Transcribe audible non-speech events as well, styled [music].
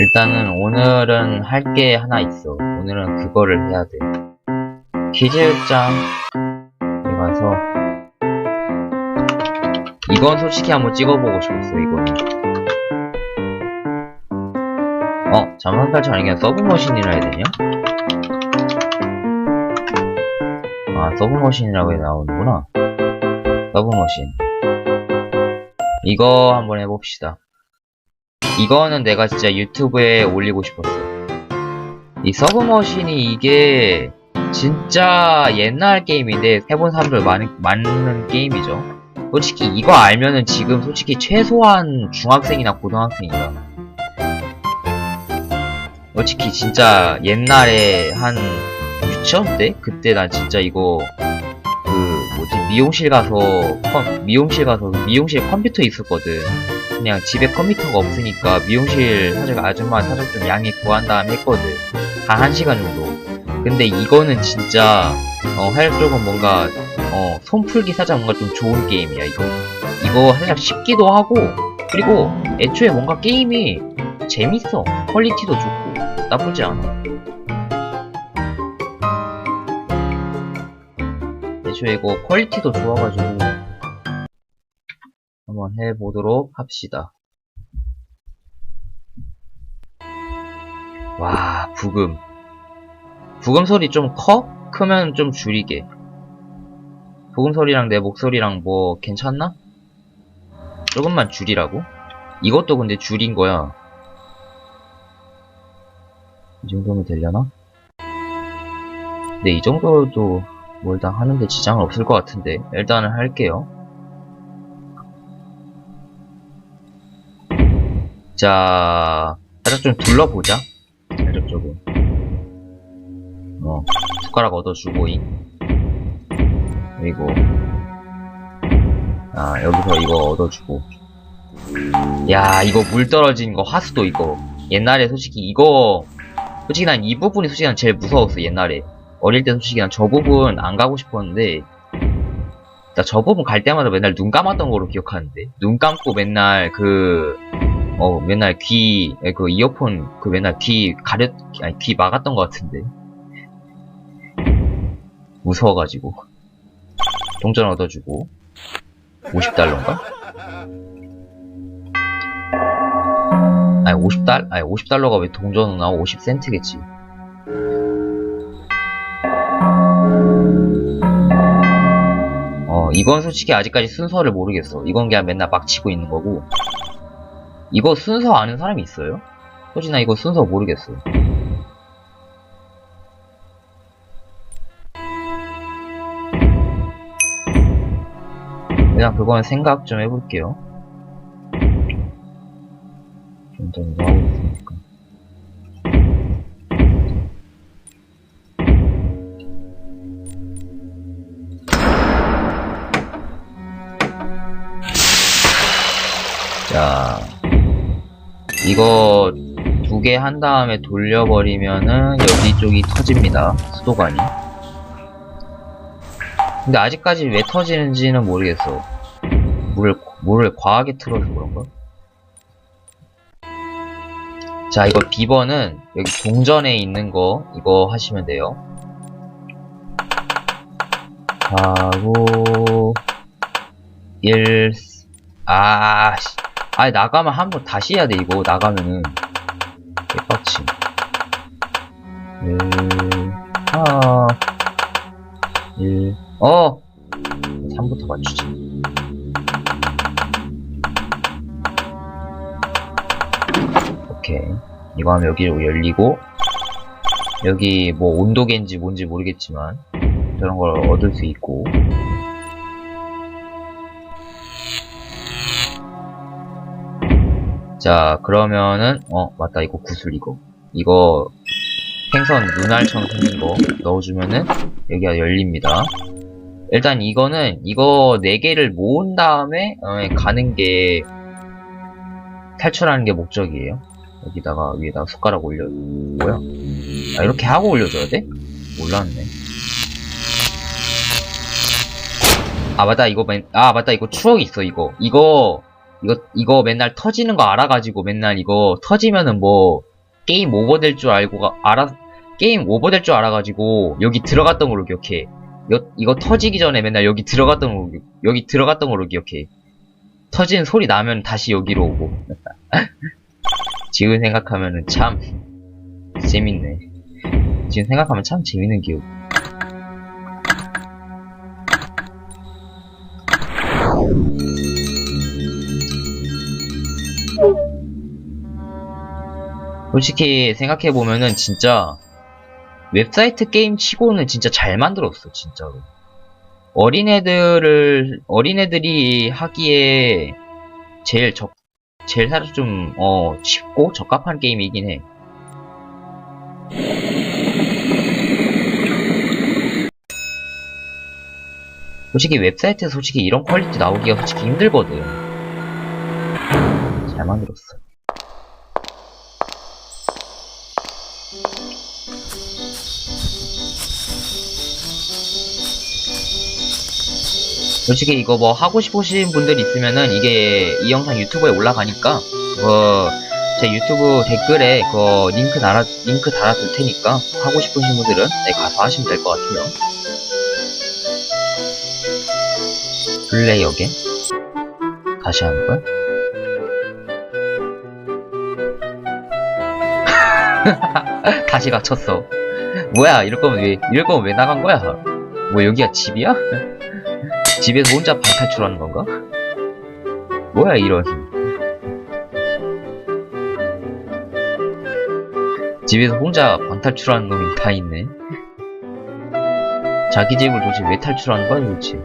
일단은 오늘은 할 게 하나 있어. 오늘은 그거를 해야 돼. 퀴즈장 에 가서 이건 솔직히 한번 찍어보고 싶었어. 이거는. 어, 잠만팔자 아니 그냥 서브머신이라 해야 되냐? 아, 서브머신이라고 해 나오는구나. 서브머신. 이거 한번 해봅시다. 이거는 내가 진짜 유튜브에 올리고 싶었어. 이 서브머신이 이게 진짜 옛날 게임인데 해본 사람들 많은, 많은 게임이죠. 솔직히 이거 알면은 지금 솔직히 최소한 중학생이나 고등학생이다. 솔직히 진짜 옛날에 한 유치원 때? 그때 난 진짜 이거 그 뭐지 미용실 가서 컴- 미용실 가서 미용실 컴퓨터 있었거든. 그냥 집에 컴퓨터가 없으니까 미용실 사장 아줌마 사장 좀 양해 구한 다음에 했거든. 한 1시간 정도. 근데 이거는 진짜 어할 쪽은 뭔가 어 손풀기 살짝 뭔가 좀 좋은 게임이야 이거. 이거 살짝 쉽기도 하고 그리고 애초에 뭔가 게임이 재밌어. 퀄리티도 좋고 나쁘지 않아. 이거 퀄리티도 좋아가지고 한번 해보도록 합시다. 와, 부금. 부금 소리 좀 커? 크면 좀 줄이게. 부금 소리랑 내 목소리랑 뭐 괜찮나? 조금만 줄이라고? 이것도 근데 줄인 거야. 이 정도면 되려나? 근데 이 정도도 뭘 다 하는데 지장은 없을 것 같은데 일단은 할게요. 자, 살짝 좀 둘러보자. 살짝 조금. 어, 숟가락 얻어주고잉. 그리고, 아, 여기서 이거 얻어주고. 야, 이거 물 떨어진 거, 하수도 이거. 옛날에 솔직히 이거, 솔직히 난 이 부분이 솔직히 난 제일 무서웠어, 옛날에. 어릴 때 솔직히 난 저 부분 안 가고 싶었는데, 나 저 부분 갈 때마다 맨날 눈 감았던 거로 기억하는데. 눈 감고 맨날 그, 어, 맨날 귀, 에, 그 이어폰, 그 맨날 귀 가렸, 아니, 귀 막았던 것 같은데. 무서워가지고. 동전 얻어주고. 50달러인가? 아니, 50달, 아니, 50달러가 왜 동전으로 나와? 50센트겠지. 어, 이건 솔직히 아직까지 순서를 모르겠어. 이건 그냥 맨날 막 치고 있는 거고. 이거 순서 아는 사람이 있어요? 나 이거 순서 모르겠어. 그냥 그건 생각 좀 해볼게요. 점점 이거 하고 있으니까. 자, 이거 두 개 한 다음에 돌려버리면은 여기 쪽이 터집니다. 수도관이. 근데 아직까지 왜 터지는지는 모르겠어. 물을, 물을 과하게 틀어서 그런가? 자, 이거 비번은 여기 동전에 있는 거, 이거 하시면 돼요. 하고, 1, 아, 씨. 아니, 나가면 한 번 다시 해야 돼, 이거. 나가면은. 개빡침. 1, 하, 1, 어! 3부터 맞추지. 오케이. 이거 하면 여기로 열리고, 여기 뭐 온도계인지 뭔지 모르겠지만, 저런 걸 얻을 수 있고, 자, 그러면은, 어, 맞다, 이거 구슬, 이거. 이거, 생선 눈알처럼 생긴 거 넣어주면은, 여기가 열립니다. 일단 이거는, 이거 4개를 모은 다음에, 어, 가는 게, 탈출하는 게 목적이에요. 여기다가, 위에다가 숟가락 올려, 뭐야? 아, 이렇게 하고 올려줘야 돼? 몰랐네. 아, 맞다, 이거 맨, 아, 맞다, 이거 추억 있어, 이거. 이거, 이거, 이거 맨날 터지는 거 알아가지고 맨날 이거 터지면은 뭐, 게임 오버 될 줄 알고 가- 알아 게임 오버 될 줄 알아가지고 여기 들어갔던 걸로 기억해. 여, 이거 터지기 전에 맨날 여기 들어갔던 걸로 기- 여기 들어갔던 걸로 기억해. 터지는 소리 나면 다시 여기로 오고. [laughs] 지금 생각하면은 참 재밌네. 지금 생각하면 참 재밌는 기억. 솔직히 생각해보면은 진짜 웹사이트 게임 치고는 진짜 잘 만들었어, 진짜로. 어린애들을, 어린애들이 하기에 제일 적, 제일 사실 좀, 어, 쉽고 적합한 게임이긴 해. 솔직히 웹사이트에서 솔직히 이런 퀄리티 나오기가 솔직히 힘들거든. 잘 만들었어. 솔직히 이거 뭐 하고 싶으신 분들 있으면은 이게 이 영상 유튜브에 올라가니까 그거 제 유튜브 댓글에 그 링크 달아 링크 달아둘 테니까 하고 싶으신 분들은 네, 가서 하시면 될 것 같아요. 플레이 어겐 다시 거야? [laughs] 다시 갇혔어. 뭐야 이럴 거면 왜 이럴 거면 왜 나간 거야? 뭐 여기가 집이야? [laughs] 집에서 혼자 방탈출하는 건가? 뭐야 이런 집에서 혼자 방탈출하는 놈이 다 있네. 자기 집을 도대체 왜 탈출하는 거야 도대체